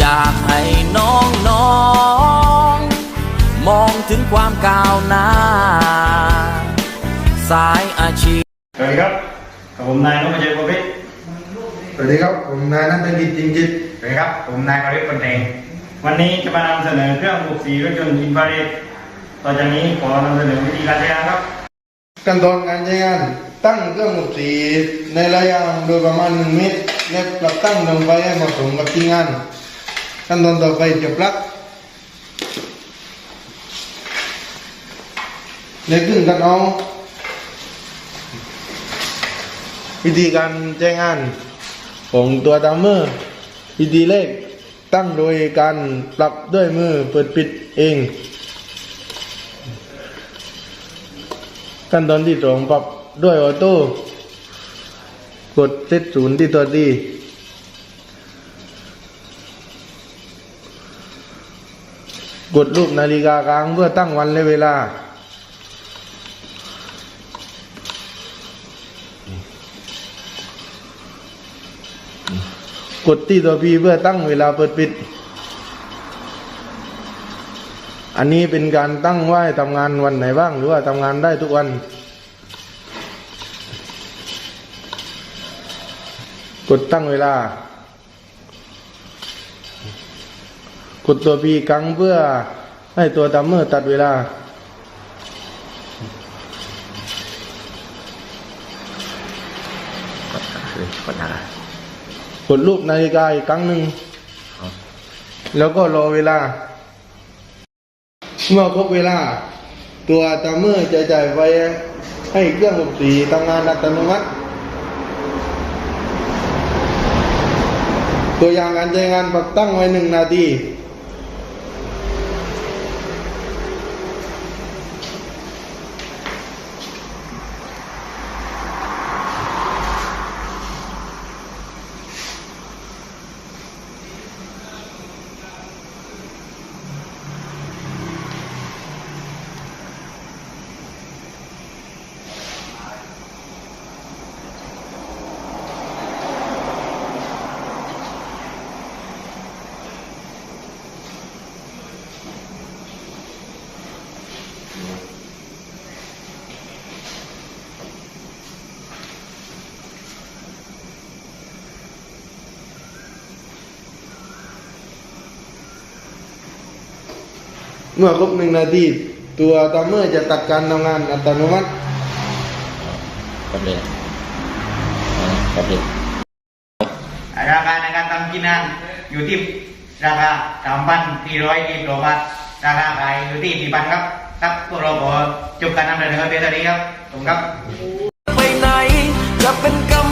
อยากให้น้องน้องๆมองถึงความก้าวหน้า สายอาชีพ สวัสดีครับกับผมนายนพเจริญประพิษสวัสดีครับ ผมนายนัทกิจจริงจิต สวัสดีครับ ผมนายกฤษคนเองวันนี้จะมานำเสนอเครื่องปลูกสีรถยนต์อินฟราเรดต่อจากนี้ขอนำเสนอวิธีการใช้งานครับ ขั้นตอนการใช้งาน ตั้งเครื่องอบสีในระยะโดยประมาณ1เมตรและปรับตั้งลงไปให้เหมาะสมกับที่งาน ขั้นตอนต่อไปจะปลั๊กในครึ่งกันเอาวิธีการใช้งงานของตัวดัมเมอร์วิธีแรกตั้งโดยการปรับด้วยมือเปิดปิดเอง ขั้นตอนที่สองปรับด้วยออโต้กดเซตศูนย์ที่ตัวดี กดรูปนาฬิกากลางเพื่อตั้งวันและเวลา กดที่ตัวพีเพื่อตั้งเวลาเปิดปิด อันนี้เป็นการตั้งไว้ทำงานวันไหนบ้าง หรือว่าทำงานได้ทุกวัน กดตั้งเวลา กดตัวพีครั้งเพื่อให้ตัวดัมเมอร์ตัดเวลากดรูปนาฬิกาอีกครั้งหนึ่ง แล้วก็รอเวลา เมื่อครบเวลา ตัวดัมเมอร์จะจ่ายไฟให้เครื่องอบสีทำงานอัตโนมัติ ตัวอย่างการใช้งานปรับตั้งไว้หนึ่งนาที เมื่อครบหนึ่งนาที ตัวดัมเมอร์จะตัดการทำงานอัตโนมัติกับเลยกับเลยราคาในการทำกินนั้นอยู่ที่ราคาสามพันสี่ร้อยยี่สิบบาทราคาขายอยู่ที่สี่พันครับครับพวกเราขอจบการนำเสนอเพียงเท่านี้ครับขอบคุณครับไปไหนจะเป็นกำ